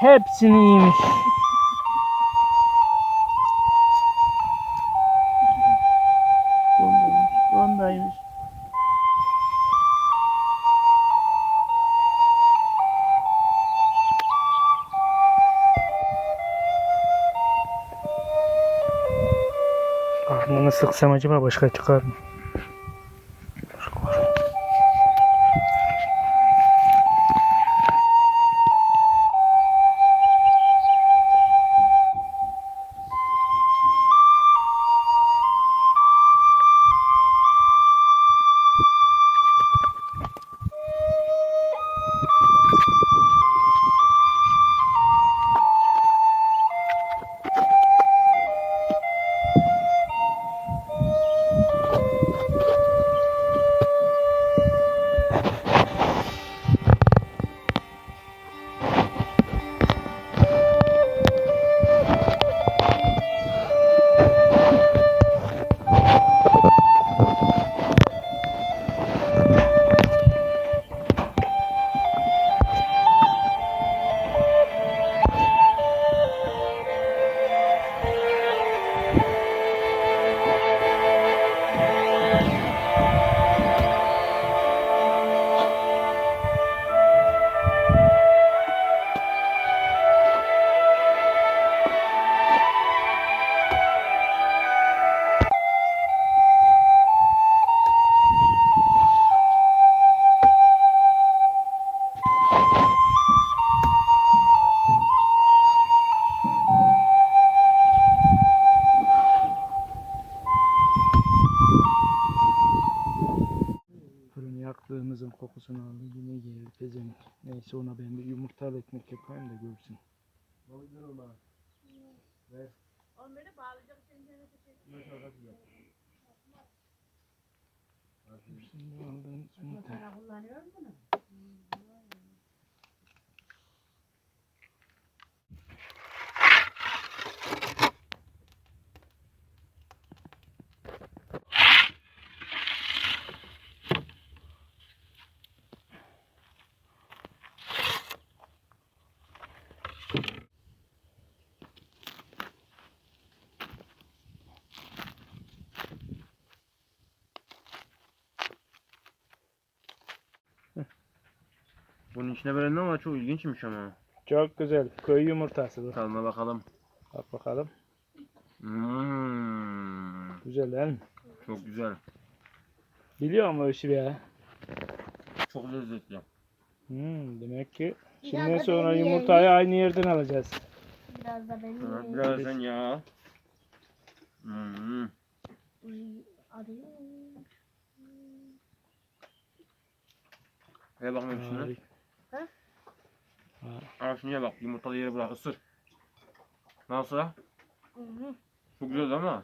Hepsini yemiş. Bondaymış. Bondaymış. Karnını sıksam acaba başka çıkar mı? Fırını yaktığımızın kokusunu aldı yine geldi pezevenk. Neyse ona ben bir yumurtalı ekmek yapayım da görsün. Şimdi aldığımız yumurta. Bunun içine böyle ne var? Çok ilginçmiş ama. Çok güzel. Köy yumurtası bu. Tadına bakalım. Bak bakalım. Hmm, Güzel değil mi? çok güzel. Biliyor musun o işi ya? Çok lezzetli. Hmm, demek ki Biraz şimdiden da sonra benim yumurtayı aynı yerden alacağız. Biraz da benim Ha, yeğenim. Birazdan ya. Hmm. Uy, arıyor. Hele bakayım şuna. Harika. Al şunu ye bak. Yumurtalı yere bırak ısır. Nasıl? Hı hı. Çok güzel ama.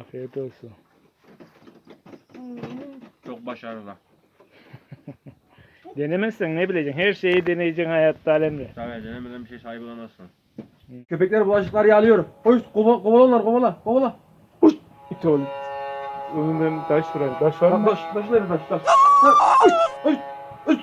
Afiyet olsun. Hı hı. Çok başarılı. Denemezsen ne bileceksin? Her şeyi deneyeceksin hayatta alemde. Tabii denemeden bir şey sahibi olamazsın. Köpekler bulaşıkları yağlıyor. Hoş kovala, kovala onlar kovala kovala. Hoş. İt oğlum. Önünden taş var. Taş var Taş mı? taş taş verin taş taş. Hoş hoş.